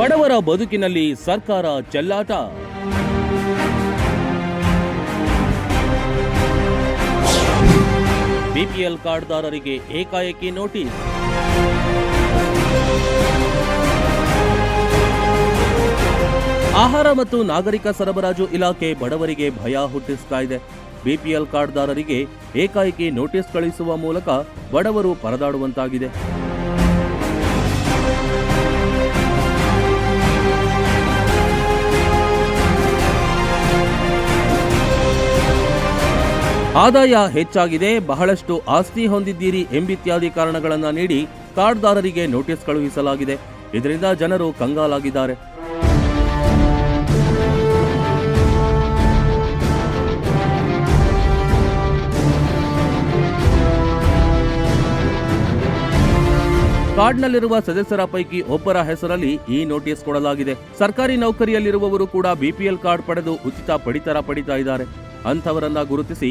ಬಡವರ ಬದುಕಿನಲ್ಲಿ ಸರ್ಕಾರ ಚೆಲ್ಲಾಟ. ಬಿಪಿಎಲ್ ಕಾರ್ಡ್ದಾರರಿಗೆ ಏಕಾಏಕಿ ನೋಟಿಸ್. ಆಹಾರ ಮತ್ತು ನಾಗರಿಕ ಸರಬರಾಜು ಇಲಾಖೆ ಬಡವರಿಗೆ ಭಯ ಹುಟ್ಟಿಸ್ತಾ ಇದೆ. ಬಿಪಿಎಲ್ ಕಾರ್ಡ್ದಾರರಿಗೆ ಏಕಾಏಕಿ ನೋಟಿಸ್ ಕಳಿಸುವ ಮೂಲಕ ಬಡವರು ಪರದಾಡುವಂತಾಗಿದೆ. ಆದಾಯ ಹೆಚ್ಚಾಗಿದೆ, ಬಹಳಷ್ಟು ಆಸ್ತಿ ಹೊಂದಿದ್ದೀರಿ ಎಂಬಿತ್ಯಾದಿ ಕಾರಣಗಳನ್ನು ನೀಡಿ ಕಾರ್ಡ್ದಾರರಿಗೆ ನೋಟಿಸ್ ಕಳುಹಿಸಲಾಗಿದೆ. ಇದರಿಂದ ಜನರು ಕಂಗಾಲಾಗಿದ್ದಾರೆ. ಕಾರ್ಡ್ನಲ್ಲಿರುವ ಸದಸ್ಯರ ಪೈಕಿ ಒಬ್ಬರ ಹೆಸರಲ್ಲಿ ಈ ನೋಟಿಸ್ ಕೊಡಲಾಗಿದೆ. ಸರ್ಕಾರಿ ನೌಕರಿಯಲ್ಲಿರುವವರು ಕೂಡ ಬಿಪಿಎಲ್ ಕಾರ್ಡ್ ಪಡೆದು ಉಚಿತ ಪಡಿತರ ಪಡಿತಾ ಇದ್ದಾರೆ. ಅಂಥವರನ್ನ ಗುರುತಿಸಿ